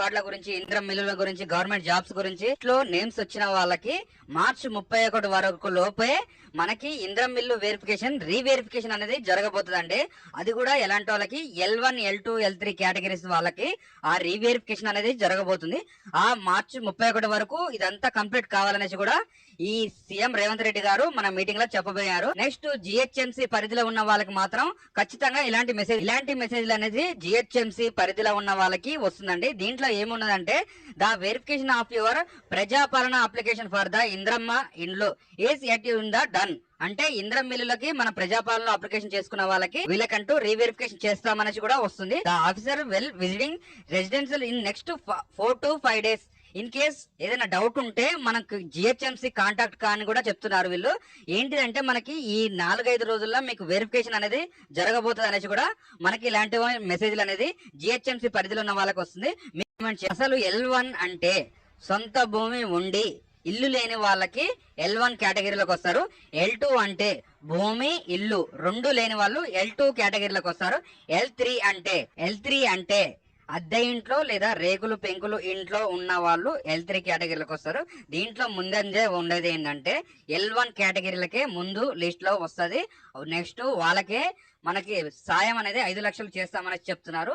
కార్డుల గురించి ఇంద్రం మిల్లుల గురించి గవర్నమెంట్ జాబ్స్ గురించి ఇట్లో నేమ్స్ వచ్చిన వాళ్ళకి మార్చి ముప్పై ఒకటి వరకు లోపే మనకి ఇంద్రం మిల్లు వెరిఫికేషన్ రీవెరిఫికేషన్ అనేది జరగబోతుందండి. అది కూడా ఎలాంటి వాళ్ళకి L one L two L three categories వాళ్ళకి ఆ రీవెరిఫికేషన్ అనేది జరగబోతుంది. ఆ మార్చి ముప్పై ఒకటి వరకు ఇదంతా కంప్లీట్ కావాలనేసి కూడా ఈ సీఎం రేవంత్ రెడ్డి గారు మన మీటింగ్లో చెప్పబోయారు. నెక్స్ట్ జిహెచ్ఎంసీ పరిధిలో ఉన్న వాళ్ళకి మాత్రం ఖచ్చితంగా ఇలాంటి మెసేజ్ ఇలాంటి మెసేజ్లు అనేది జిహెచ్ఎంసీ పరిధిలో ఉన్న వాళ్ళకి వస్తుందండి. దీంట్లో ఏమున్నదంటే the verification of your Prajapalana application for the Indiramma ఇండ్లు. Is at in the done అంటే ఇంద్రం మిల్లులకి మన ప్రజాపాలన అప్లికేషన్ చేసుకున్న వాళ్ళకి వీళ్ళకంటూ రీవెరిఫికేషన్ చేస్తామనేసి కూడా వస్తుంది. The officer will visiting residential in next four to five days in case ఏదైనా డౌట్ ఉంటే మనకు జిహెచ్ఎంసీ కాంటాక్ట్ కానీ కూడా చెప్తున్నారు వీళ్ళు. ఏంటిదంటే మనకి ఈ నాలుగైదు రోజుల్లో మీకు వెరిఫికేషన్ అనేది జరగబోతుంది అనేసి కూడా మనకి ఇలాంటి మెసేజ్లు అనేది జిహెచ్ఎంసీ పరిధిలో ఉన్న వాళ్ళకి వస్తుంది. అసలు ఎల్ వన్ అంటే సొంత భూమి ఉండి ఇల్లు లేని వాళ్ళకి ఎల్ వన్ కేటగిరీలోకి వస్తారు. ఎల్ టూ అంటే భూమి ఇల్లు రెండు లేని వాళ్ళు ఎల్ టూ కేటగిరీలోకి వస్తారు. ఎల్ త్రీ అంటే ఎల్ త్రీ అంటే అద్దె ఇంట్లో లేదా రేకులు పెంకులు ఇంట్లో ఉన్న వాళ్ళు ఎల్ త్రీ కేటగిరీలకు వస్తారు. దీంట్లో ముందంజే ఉండేది ఏంటంటే ఎల్ వన్ కేటగిరీలకే ముందు లిస్ట్లో వస్తుంది. నెక్స్ట్ వాళ్ళకే మనకి సాయం అనేది ఐదు లక్షలు చేస్తామని చెప్తున్నారు.